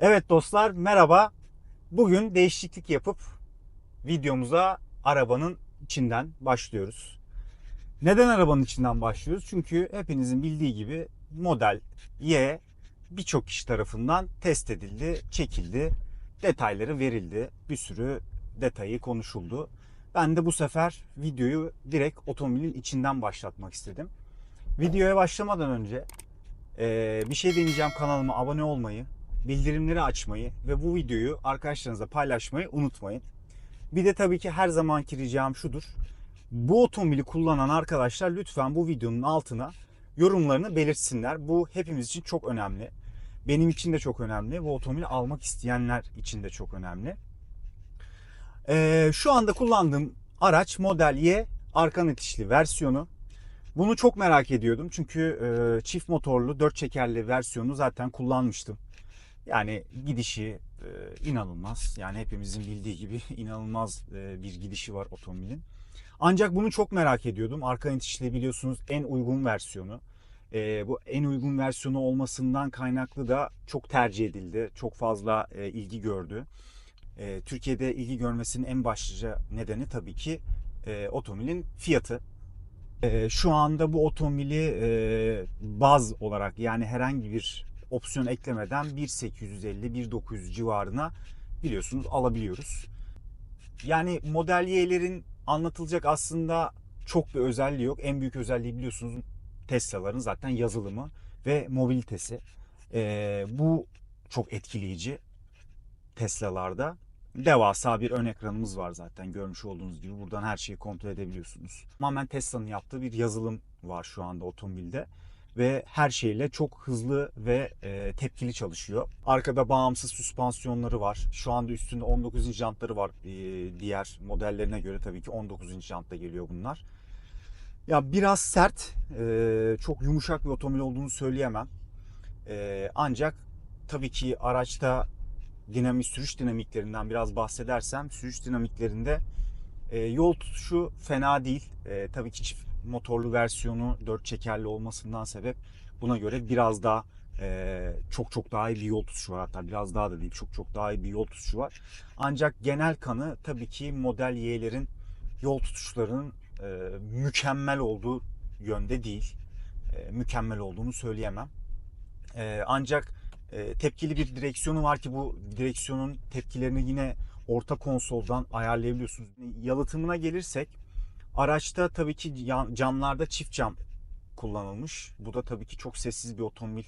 Evet dostlar merhaba. Bugün değişiklik yapıp videomuza arabanın içinden başlıyoruz. Neden arabanın içinden başlıyoruz? Çünkü hepinizin bildiği gibi model Y birçok kişi tarafından test edildi, çekildi, detayları verildi. Bir sürü detayı konuşuldu. Ben de bu sefer videoyu direkt otomobilin içinden başlatmak istedim. Videoya başlamadan önce bir şey deneyeceğim kanalıma abone olmayı, bildirimleri açmayı ve bu videoyu arkadaşlarınızla paylaşmayı unutmayın. Bir de tabii ki her zamanki ricam şudur. Bu otomobili kullanan arkadaşlar lütfen bu videonun altına yorumlarını belirtsinler. Bu hepimiz için çok önemli. Benim için de çok önemli. Bu otomobili almak isteyenler için de çok önemli. Ee, şu anda kullandığım araç Model Y arka itişli versiyonu. Bunu çok merak ediyordum çünkü e, çift motorlu dört çekerli versiyonu zaten kullanmıştım. Yani gidişi e, inanılmaz. Yani hepimizin bildiği gibi inanılmaz e, bir gidişi var otomobilin. Ancak bunu çok merak ediyordum. Arka itişli biliyorsunuz en uygun versiyonu. E, bu en uygun versiyonu olmasından kaynaklı da çok tercih edildi. Çok fazla e, ilgi gördü. E, Türkiye'de ilgi görmesinin en başlıca nedeni tabii ki e, otomobilin fiyatı. E, şu anda bu otomobili e, baz olarak yani herhangi bir opsiyon eklemeden 1.850-1.900 civarına biliyorsunuz alabiliyoruz. Yani Model Y'lerin anlatılacak aslında çok bir özelliği yok. En büyük özelliği biliyorsunuz Tesla'ların zaten yazılımı ve mobilitesi. E, bu çok etkileyici Tesla'larda. Devasa bir ön ekranımız var zaten görmüş olduğunuz gibi. Buradan her şeyi kontrol edebiliyorsunuz. Tamamen Tesla'nın yaptığı bir yazılım var şu anda otomobilde. Ve her şeyle çok hızlı ve e, tepkili çalışıyor. Arkada bağımsız süspansiyonları var. Şu anda üstünde 19 inç jantları var. E, diğer modellerine göre tabii ki 19 inç jantta geliyor bunlar. Ya biraz sert, e, çok yumuşak bir otomobil olduğunu söyleyemem. E, ancak tabii ki araçta dinamik sürüş dinamiklerinden biraz bahsedersem sürüş dinamiklerinde e, yol tutuşu fena değil. E, tabii ki çift motorlu versiyonu dört çekerli olmasından sebep buna göre biraz daha e, çok çok daha iyi bir yol tutuşu var. Hatta biraz daha da değil çok çok daha iyi bir yol tutuşu var. Ancak genel kanı tabii ki Model Y'lerin yol tutuşlarının e, mükemmel olduğu yönde değil. E, mükemmel olduğunu söyleyemem. E, ancak e, tepkili bir direksiyonu var ki bu direksiyonun tepkilerini yine orta konsoldan ayarlayabiliyorsunuz. Yalıtımına gelirsek araçta tabii ki camlarda çift cam kullanılmış. Bu da tabii ki çok sessiz bir otomobil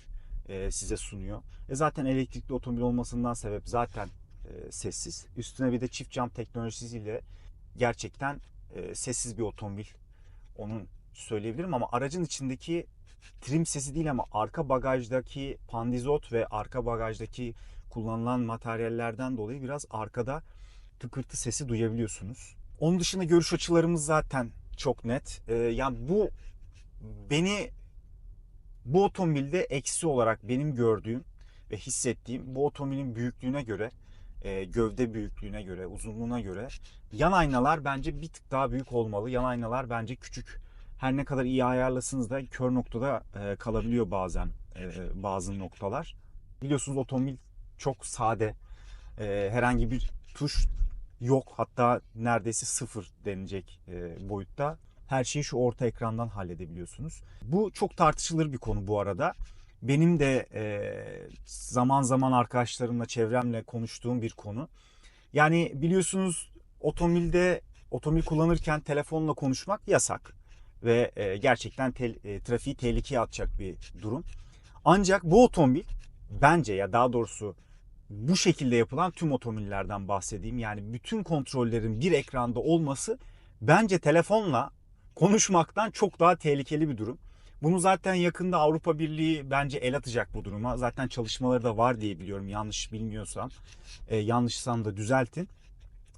e, size sunuyor. E zaten elektrikli otomobil olmasından sebep zaten e, sessiz. Üstüne bir de çift cam teknolojisiyle gerçekten e, sessiz bir otomobil. Onun söyleyebilirim ama aracın içindeki trim sesi değil ama arka bagajdaki pandizot ve arka bagajdaki kullanılan materyallerden dolayı biraz arkada tıkırtı sesi duyabiliyorsunuz. Onun dışında görüş açılarımız zaten çok net. Ee, yani bu beni bu otomobilde eksi olarak benim gördüğüm ve hissettiğim bu otomobilin büyüklüğüne göre e, gövde büyüklüğüne göre, uzunluğuna göre yan aynalar bence bir tık daha büyük olmalı. Yan aynalar bence küçük her ne kadar iyi ayarlasanız da kör noktada e, kalabiliyor bazen e, bazı noktalar. Biliyorsunuz otomobil çok sade. E, herhangi bir tuş yok. Hatta neredeyse sıfır denilecek e, boyutta. Her şeyi şu orta ekrandan halledebiliyorsunuz. Bu çok tartışılır bir konu bu arada. Benim de e, zaman zaman arkadaşlarımla, çevremle konuştuğum bir konu. Yani biliyorsunuz otomobilde otomobil kullanırken telefonla konuşmak yasak ve e, gerçekten tel- e, trafiği tehlikeye atacak bir durum. Ancak bu otomobil bence ya daha doğrusu bu şekilde yapılan tüm otomobillerden bahsedeyim. Yani bütün kontrollerin bir ekranda olması bence telefonla konuşmaktan çok daha tehlikeli bir durum. Bunu zaten yakında Avrupa Birliği bence el atacak bu duruma. Zaten çalışmaları da var diye biliyorum yanlış bilmiyorsam. E, yanlışsam da düzeltin.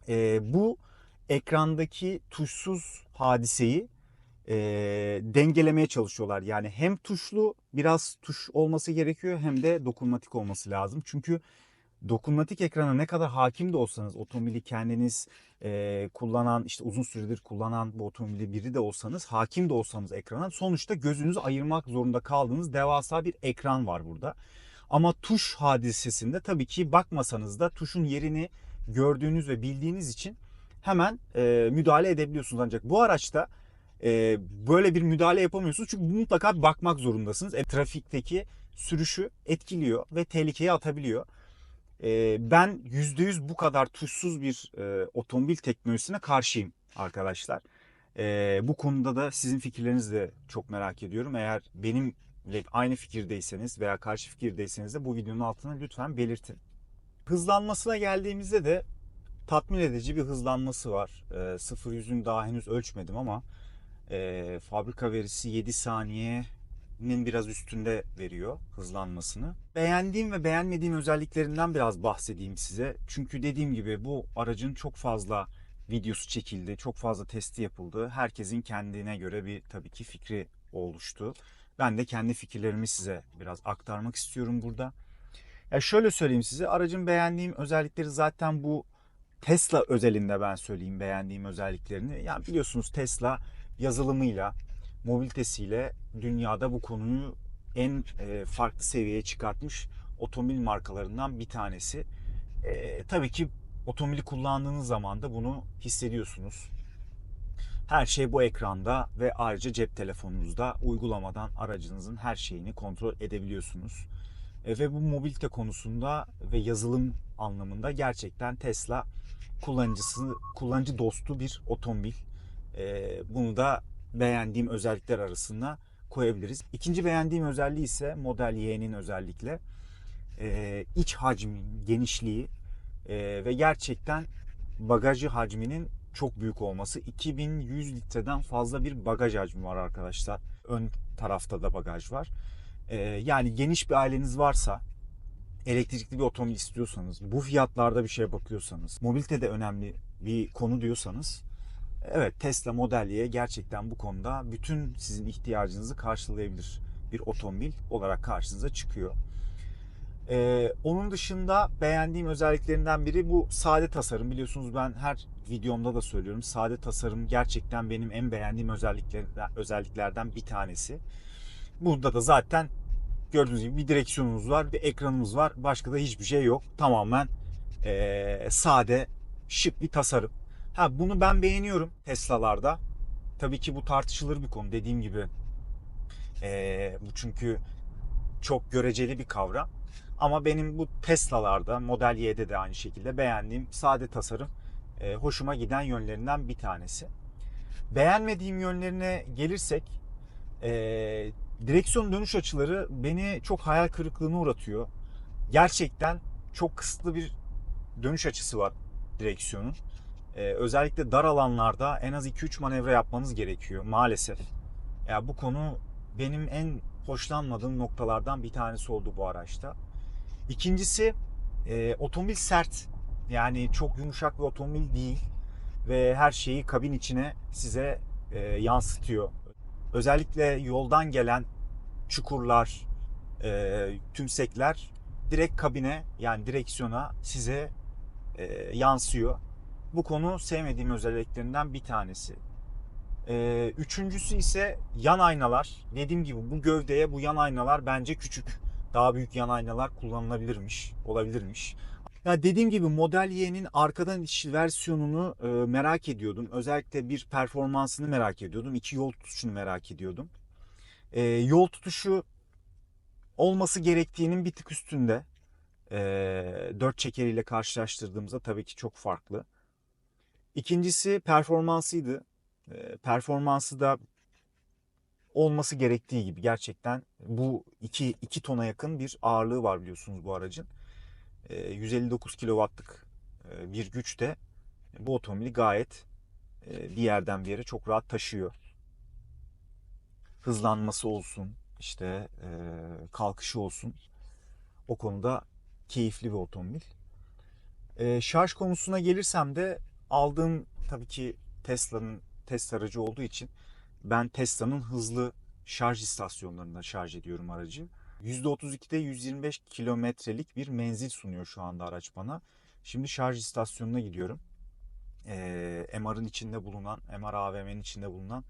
E, bu ekrandaki tuşsuz hadiseyi e, dengelemeye çalışıyorlar. Yani hem tuşlu biraz tuş olması gerekiyor hem de dokunmatik olması lazım. Çünkü dokunmatik ekrana ne kadar hakim de olsanız otomobili kendiniz e, kullanan işte uzun süredir kullanan bu otomobili biri de olsanız hakim de olsanız ekrana sonuçta gözünüzü ayırmak zorunda kaldığınız devasa bir ekran var burada. Ama tuş hadisesinde tabii ki bakmasanız da tuşun yerini gördüğünüz ve bildiğiniz için hemen e, müdahale edebiliyorsunuz. Ancak bu araçta e, böyle bir müdahale yapamıyorsunuz. Çünkü mutlaka bakmak zorundasınız. E, trafikteki sürüşü etkiliyor ve tehlikeye atabiliyor. Ben %100 bu kadar tuşsuz bir e, otomobil teknolojisine karşıyım arkadaşlar. E, bu konuda da sizin fikirlerinizi de çok merak ediyorum. Eğer benimle aynı fikirdeyseniz veya karşı fikirdeyseniz de bu videonun altına lütfen belirtin. Hızlanmasına geldiğimizde de tatmin edici bir hızlanması var. E, 0 yüzün daha henüz ölçmedim ama e, fabrika verisi 7 saniyenin biraz üstünde veriyor hızlanmasını. Beğendiğim ve beğenmediğim özelliklerinden biraz bahsedeyim size. Çünkü dediğim gibi bu aracın çok fazla videosu çekildi, çok fazla testi yapıldı. Herkesin kendine göre bir tabii ki fikri oluştu. Ben de kendi fikirlerimi size biraz aktarmak istiyorum burada. Ya şöyle söyleyeyim size, aracın beğendiğim özellikleri zaten bu Tesla özelinde ben söyleyeyim beğendiğim özelliklerini. Yani biliyorsunuz Tesla yazılımıyla, mobilitesiyle dünyada bu konuyu en e, farklı seviyeye çıkartmış otomobil markalarından bir tanesi. E, tabii ki otomobili kullandığınız zaman da bunu hissediyorsunuz. Her şey bu ekranda ve ayrıca cep telefonunuzda uygulamadan aracınızın her şeyini kontrol edebiliyorsunuz. E, ve bu mobilite konusunda ve yazılım anlamında gerçekten Tesla kullanıcısı kullanıcı dostu bir otomobil. E, bunu da beğendiğim özellikler arasında koyabiliriz. İkinci beğendiğim özelliği ise Model Y'nin özellikle e, iç hacmin genişliği e, ve gerçekten bagajı hacminin çok büyük olması. 2100 litreden fazla bir bagaj hacmi var arkadaşlar. Ön tarafta da bagaj var. E, yani geniş bir aileniz varsa elektrikli bir otomobil istiyorsanız, bu fiyatlarda bir şeye bakıyorsanız, mobilite de önemli bir konu diyorsanız evet Tesla Model Y gerçekten bu konuda bütün sizin ihtiyacınızı karşılayabilir bir otomobil olarak karşınıza çıkıyor. Ee, onun dışında beğendiğim özelliklerinden biri bu sade tasarım. Biliyorsunuz ben her videomda da söylüyorum. Sade tasarım gerçekten benim en beğendiğim özelliklerden, özelliklerden bir tanesi. Burada da zaten gördüğünüz gibi bir direksiyonumuz var, bir ekranımız var. Başka da hiçbir şey yok. Tamamen ee, sade, şık bir tasarım. Ha bunu ben beğeniyorum Tesla'larda. Tabii ki bu tartışılır bir konu. Dediğim gibi ee, bu çünkü çok göreceli bir kavram. Ama benim bu Tesla'larda, Model Y'de de aynı şekilde beğendiğim sade tasarım e, hoşuma giden yönlerinden bir tanesi. Beğenmediğim yönlerine gelirsek e, direksiyon dönüş açıları beni çok hayal kırıklığına uğratıyor. Gerçekten çok kısıtlı bir dönüş açısı var direksiyonun. E, özellikle dar alanlarda en az 2-3 manevra yapmanız gerekiyor maalesef. Ya bu konu benim en hoşlanmadığım noktalardan bir tanesi oldu bu araçta. İkincisi e, otomobil sert. Yani çok yumuşak bir otomobil değil ve her şeyi kabin içine size e, yansıtıyor. Özellikle yoldan gelen çukurlar, e, tümsekler direkt kabine yani direksiyona size e, yansıyor. Bu konu sevmediğim özelliklerinden bir tanesi. E, üçüncüsü ise yan aynalar. Dediğim gibi bu gövdeye bu yan aynalar bence küçük daha büyük yan aynalar kullanılabilirmiş, olabilirmiş. Ya dediğim gibi Model Y'nin arkadan itiş versiyonunu e, merak ediyordum. Özellikle bir performansını merak ediyordum. İki yol tutuşunu merak ediyordum. E, yol tutuşu olması gerektiğinin bir tık üstünde. E, dört çekeriyle karşılaştırdığımızda tabii ki çok farklı. İkincisi performansıydı. Performansı da olması gerektiği gibi gerçekten bu 2 2 tona yakın bir ağırlığı var biliyorsunuz bu aracın. E, 159 kW'lık e, bir güçte bu otomobili gayet bir yerden bir yere çok rahat taşıyor. Hızlanması olsun, işte kalkışı olsun. O konuda keyifli bir otomobil. Şarj konusuna gelirsem de aldığım tabii ki Tesla'nın test aracı olduğu için ben Tesla'nın hızlı şarj istasyonlarında şarj ediyorum aracı. %32'de 125 kilometrelik bir menzil sunuyor şu anda araç bana. Şimdi şarj istasyonuna gidiyorum. Ee, MR'ın içinde bulunan, MR AVM'nin içinde bulunan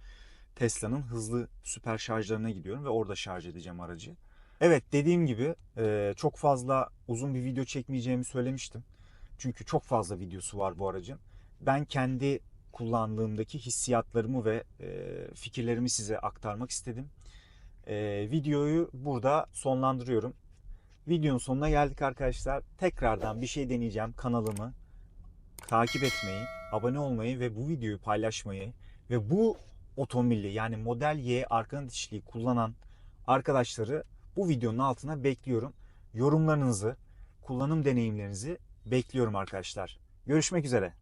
Tesla'nın hızlı süper şarjlarına gidiyorum ve orada şarj edeceğim aracı. Evet dediğim gibi e, çok fazla uzun bir video çekmeyeceğimi söylemiştim. Çünkü çok fazla videosu var bu aracın. Ben kendi kullandığımdaki hissiyatlarımı ve e, fikirlerimi size aktarmak istedim. E, videoyu burada sonlandırıyorum. Videonun sonuna geldik arkadaşlar. Tekrardan bir şey deneyeceğim. Kanalımı takip etmeyi, abone olmayı ve bu videoyu paylaşmayı ve bu otomobili yani Model Y arka dişliği kullanan arkadaşları bu videonun altına bekliyorum. Yorumlarınızı, kullanım deneyimlerinizi bekliyorum arkadaşlar. Görüşmek üzere.